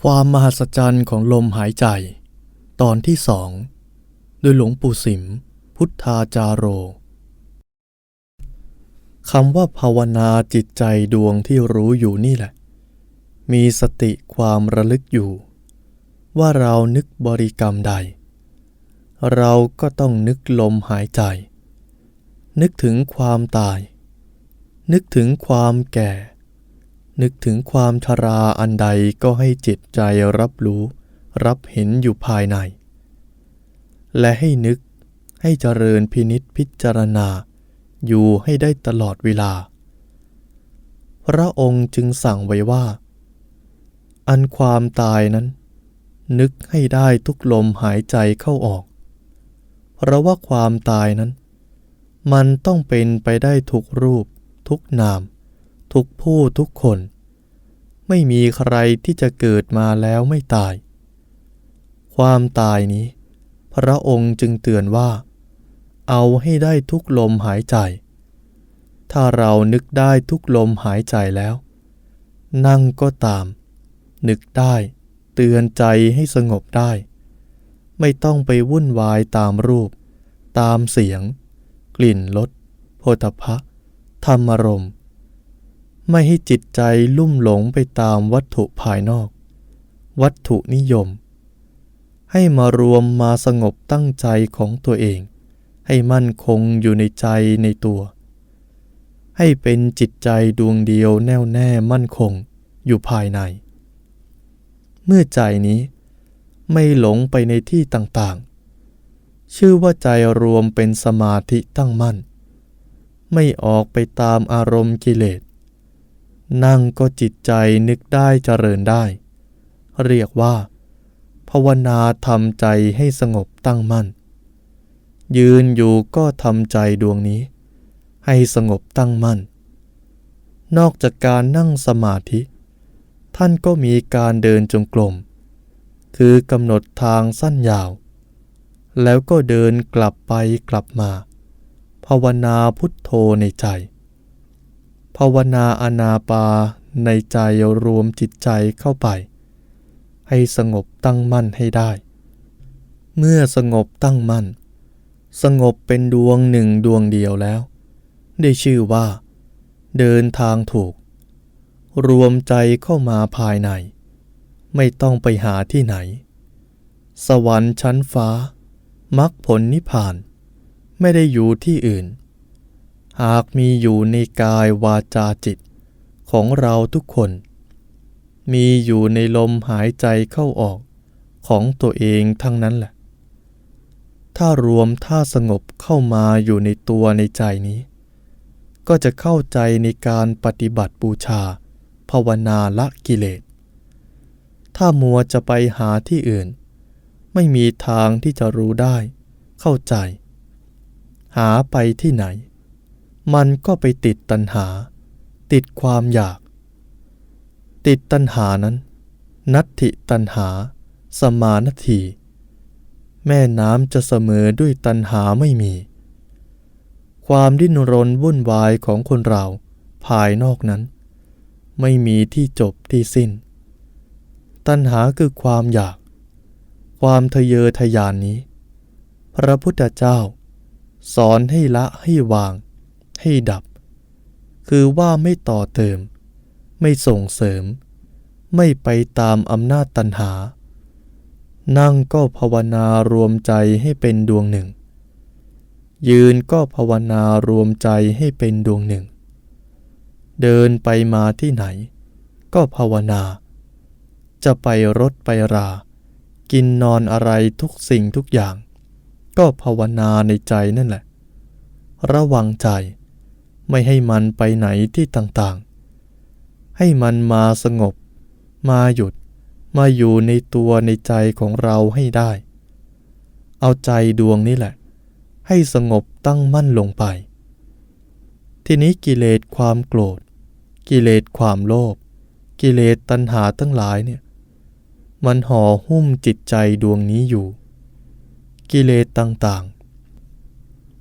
ความมหัศจรรย์ของลมหายใจ ตอนที่สองโดยหลวงปู่สิม พุทธาจาโรคำว่าภาวนาจิตใจดวงที่รู้อยู่นี่แหละ มีสติความระลึกอยู่ ว่าเรานึกบริกรรมใด เราก็ต้องนึกลมหายใจ นึกถึงความตาย นึกถึงความแก่ นึกถึงความชราอันใดก็ให้จิตใจรับรู้ รับเห็นอยู่ภายใน และให้นึกให้เจริญพินิษพิจารณา อยู่ให้ได้ตลอดเวลา พระองค์จึงสั่งไว้ว่า อันความตายนั้น นึกให้ได้ทุกลมหายใจเข้าออก เพราะว่าความตายนั้น มันต้องเป็นไปได้ทุกรูปทุกนาม ทุกผู้ทุกคน ไม่มีใครที่จะเกิดมาแล้วไม่ตาย ความตายนี้ พระองค์จึงเตือนว่า เอาให้ได้ทุกลมหายใจ ถ้าเรานึกได้ทุกลมหายใจแล้ว นั่งก็ตาม นึกได้ เตือนใจให้สงบได้ ไม่ต้องไปวุ่นวายตามรูป ตามเสียง กลิ่นรสโพธพะธรรมารมณ์ ไม่ให้จิตใจลุ่มหลงไปตามวัตถุภายนอก วัตถุนิยม ให้มารวมมาสงบตั้งใจของตัวเอง ให้มั่นคงอยู่ในใจในตัว ให้เป็นจิตใจดวงเดียวแน่วแน่มั่นคงอยู่ภายใน เมื่อใจนี้ไม่หลงไปในที่ต่างๆ ชื่อว่าใจรวมเป็นสมาธิตั้งมั่น ไม่ออกไปตามอารมณ์กิเลส นั่งก็จิตใจนึกได้เจริญได้ เรียกว่า ภาวนาทำใจให้สงบตั้งมั่น ยืนอยู่ก็ทำใจดวงนี้ ให้สงบตั้งมั่น นอกจากการนั่งสมาธิ ท่านก็มีการเดินจงกรมคือกำหนดทางสั้นยาว แล้วก็เดินกลับไปกลับมา ภาวนาพุทโธในใจ ภาวนาอนาปาในใจรวมจิตใจเข้าไป ให้สงบตั้งมั่นให้ได้ เมื่อสงบตั้งมั่น สงบเป็นดวงหนึ่งดวงเดียวแล้ว ได้ชื่อว่า เดินทางถูก รวมใจเข้ามาภายใน ไม่ต้องไปหาที่ไหน สวรรค์ชั้นฟ้ามรรคผลนิพพาน ไม่ได้อยู่ที่อื่น หากมีอยู่ในกายวาจาจิต ของเราทุกคน มีอยู่ในลมหายใจเข้าออกของตัวเองทั้งนั้นแหละ ถ้ารวมท่าสงบเข้ามาอยู่ในตัวในใจนี้ ก็จะเข้าใจในการปฏิบัติบูชา ภาวนาละกิเลส ถ้ามัวจะไปหาที่อื่น ไม่มีทางที่จะรู้ได้ เข้าใจ หาไปที่ไหน มันก็ไปติดตัณหา ติดความอยาก ติดตัณหานั้น นัตถิตัณหา สมานทีแม่น้ำจะเสมอด้วยตัณหาไม่มี ความดิ้นรนวุ่นวายของคนเราภายนอกนั้น ไม่มีที่จบที่สิ้น ตัณหาคือความอยาก ความทะเยอทะยานนี้ พระพุทธเจ้า สอนให้ละให้วาง ให้ดับ คือว่าไม่ต่อเติม ไม่ส่งเสริม ไม่ไปตามอำนาจตัณหา นั่งก็ภาวนารวมใจให้เป็นดวงหนึ่ง ยืนก็ภาวนารวมใจให้เป็นดวงหนึ่ง เดินไปมาที่ไหน ก็ภาวนา จะไปรถไปรา กินนอนอะไรทุกสิ่งทุกอย่าง ก็ภาวนาในใจนั่นแหละระวังใจ ไม่ให้มันไปไหนที่ต่างๆ ให้มันมาสงบ มาหยุด มาอยู่ในตัวในใจของเราให้ได้ เอาใจดวงนี้แหละ ให้สงบตั้งมั่นลงไป ทีนี้กิเลสความโกรธ กิเลสความโลภ กิเลสตัณหาทั้งหลายเนี่ย มันห่อหุ้มจิตใจดวงนี้อยู่ กิเลสต่างๆ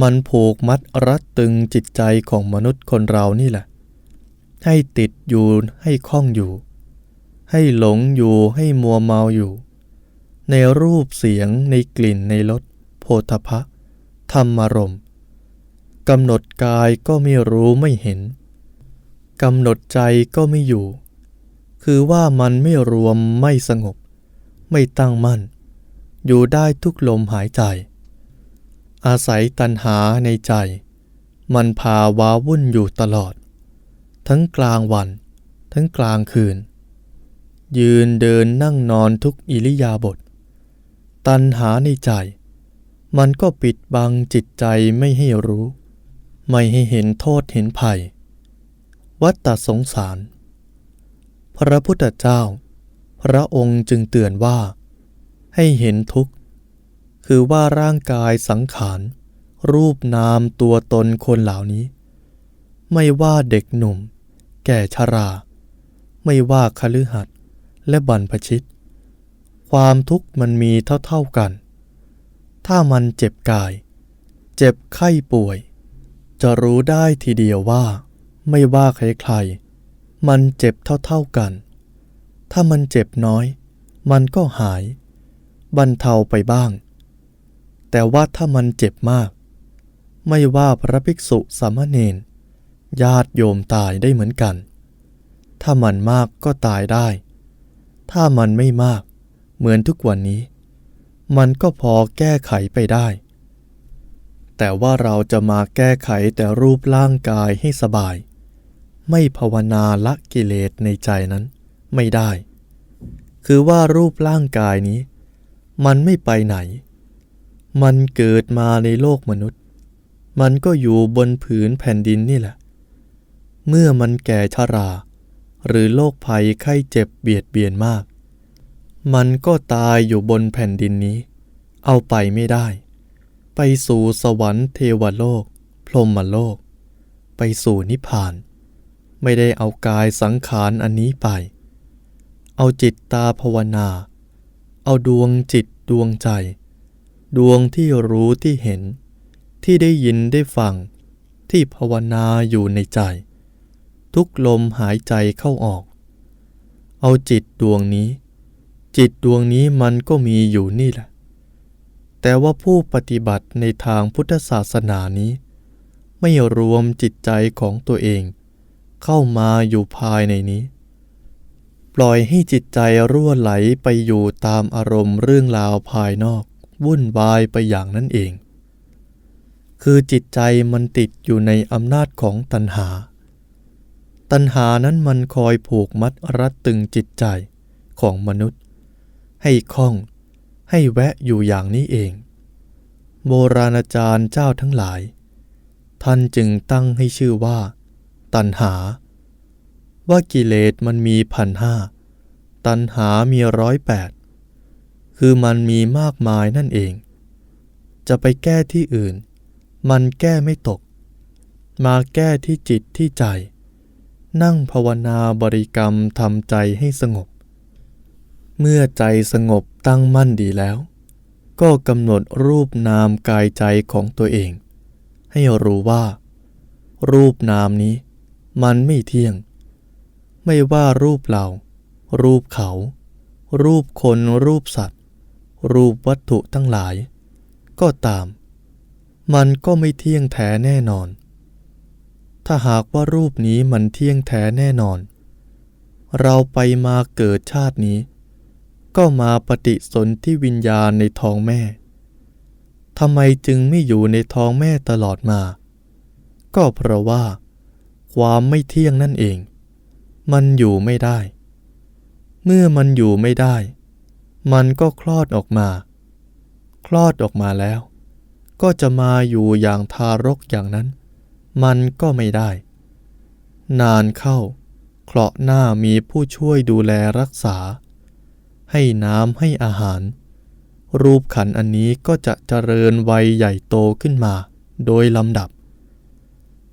มันผูกมัดรัดตึงจิตใจของมนุษย์คนเรานี่แหละ ให้ติดอยู่ให้คล้องอยู่ ให้หลงอยู่ให้มัวเมาอยู่ ในรูปเสียงในกลิ่นในรสโพธพะ ธรรมารมกำหนดกายก็ไม่รู้ไม่เห็นกำหนดใจก็ไม่อยู่ คือว่ามันไม่รวมไม่สงบ ไม่ตั้งมั่น อยู่ได้ทุกลมหายใจ อาศัยตัณหาในใจ มันพาว้าวุ่นอยู่ตลอด ทั้งกลางวัน ทั้งกลางคืน ยืนเดินนั่งนอนทุกอิริยาบถตัณหาในใจ มันก็ปิดบังจิตใจไม่ให้รู้ ไม่ให้เห็นโทษเห็นภัย วัฏฏสงสาร พระพุทธเจ้า พระองค์จึงเตือนว่า ให้เห็นทุกข์ คือว่าร่างกายสังขาร รูปนามตัวตนคนเหล่านี้ ไม่ว่าเด็กหนุ่ม แก่ชรา ไม่ว่าคฤหัสถ์และบรรพชิต ความทุกข์มันมีเท่าๆกัน ถ้ามันเจ็บกาย เจ็บไข้ป่วย จะรู้ได้ทีเดียวว่า ไม่ว่าใครๆมันเจ็บเท่าๆกัน ถ้ามันเจ็บน้อย มันก็หาย บรรเทาไปบ้าง แต่ว่าถ้ามันเจ็บมาก ไม่ว่าพระภิกษุสามเณรญาติโยมตายได้เหมือนกัน ถ้ามันมากก็ตายได้ ถ้ามันไม่มาก เหมือนทุกวันนี้ มันก็พอแก้ไขไปได้ แต่ว่าเราจะมาแก้ไขแต่รูปร่างกายให้สบาย ไม่ภาวนาละกิเลสในใจนั้นไม่ได้ คือว่ารูปร่างกายนี้ มันไม่ไปไหน มันเกิดมาในโลกมนุษย์ มันก็อยู่บนผืนแผ่นดินนี่แหละ เมื่อมันแก่ชรา หรือโรคภัยไข้เจ็บเบียดเบียนมาก มันก็ตายอยู่บนแผ่นดินนี้ เอาไปไม่ได้ ไปสู่สวรรค์เทวโลก พรหมโลก ไปสู่นิพพาน ไม่ได้เอากายสังขารอันนี้ไป เอาจิตตาภาวนา เอาดวงจิตดวงใจ ดวงที่รู้ที่เห็น ที่ได้ยินได้ฟัง ที่ภาวนาอยู่ในใจ ทุกลมหายใจเข้าออก เอาจิตดวงนี้ จิตดวงนี้มันก็มีอยู่นี่แหละ แต่ว่าผู้ปฏิบัติในทางพุทธศาสนานี้ ไม่รวมจิตใจของตัวเอง เข้ามาอยู่ภายในนี้ ปล่อยให้จิตใจรั่วไหลไปอยู่ตามอารมณ์เรื่องราวภายนอก วุ่นวายไปอย่างนั้นเอง คือจิตใจมันติดอยู่ในอำนาจของตัณหา ตัณหานั้นมันคอยผูกมัดรัดตึงจิตใจของมนุษย์ ให้คล้อง ให้แวะอยู่อย่างนี้เอง โบราณอาจารย์เจ้าทั้งหลาย ท่านจึงตั้งให้ชื่อว่า ตัณหา ว่ากิเลสมันมีพันห้าตัณหามีร้อยแปด คือมันมีมากมายนั่นเอง จะไปแก้ที่อื่น มันแก้ไม่ตก มาแก้ที่จิตที่ใจ นั่งภาวนาบริกรรมทำใจให้สงบ เมื่อใจสงบตั้งมั่นดีแล้ว ก็กำหนดรูปนามกายใจของตัวเอง ให้รู้ว่า รูปนามนี้ มันไม่เที่ยง ไม่ว่ารูปเรา รูปเขา รูปคนรูปสัตว รูปวัตถุทั้งหลาย ก็ตาม มันก็ไม่เที่ยงแท้แน่นอน ถ้าหากว่ารูปนี้มันเที่ยงแท้แน่นอน เราไปมาเกิดชาตินี้ ก็มาปฏิสนธิวิญญาณในท้องแม่ทำไมจึงไม่อยู่ในท้องแม่ตลอดมา ก็เพราะว่า ความไม่เที่ยงนั่นเอง มันอยู่ไม่ได้ เมื่อมันอยู่ไม่ได้ มันก็คลอดออกมา คลอดออกมาแล้ว ก็จะมาอยู่อย่างทารกอย่างนั้น มันก็ไม่ได้ นานเข้า เคราะหน้ามีผู้ช่วยดูแลรักษา ให้น้ำให้อาหาร รูปขันอันนี้ก็จะเจริญวัยใหญ่โตขึ้นมา โดยลำดับ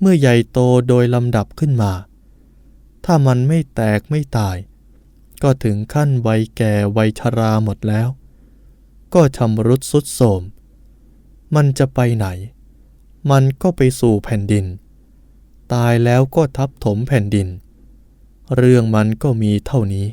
เมื่อใหญ่โตโดยลำดับขึ้นมา ถ้ามันไม่แตกไม่ตาย ก็ถึงขั้นวัยแก่วัยชราหมดแล้ว ก็ชำรุดสุดโทมมันจะไปไหน มันก็ไปสู่แผ่นดิน ตายแล้วก็ทับถมแผ่นดิน เรื่องมันก็มีเท่านี้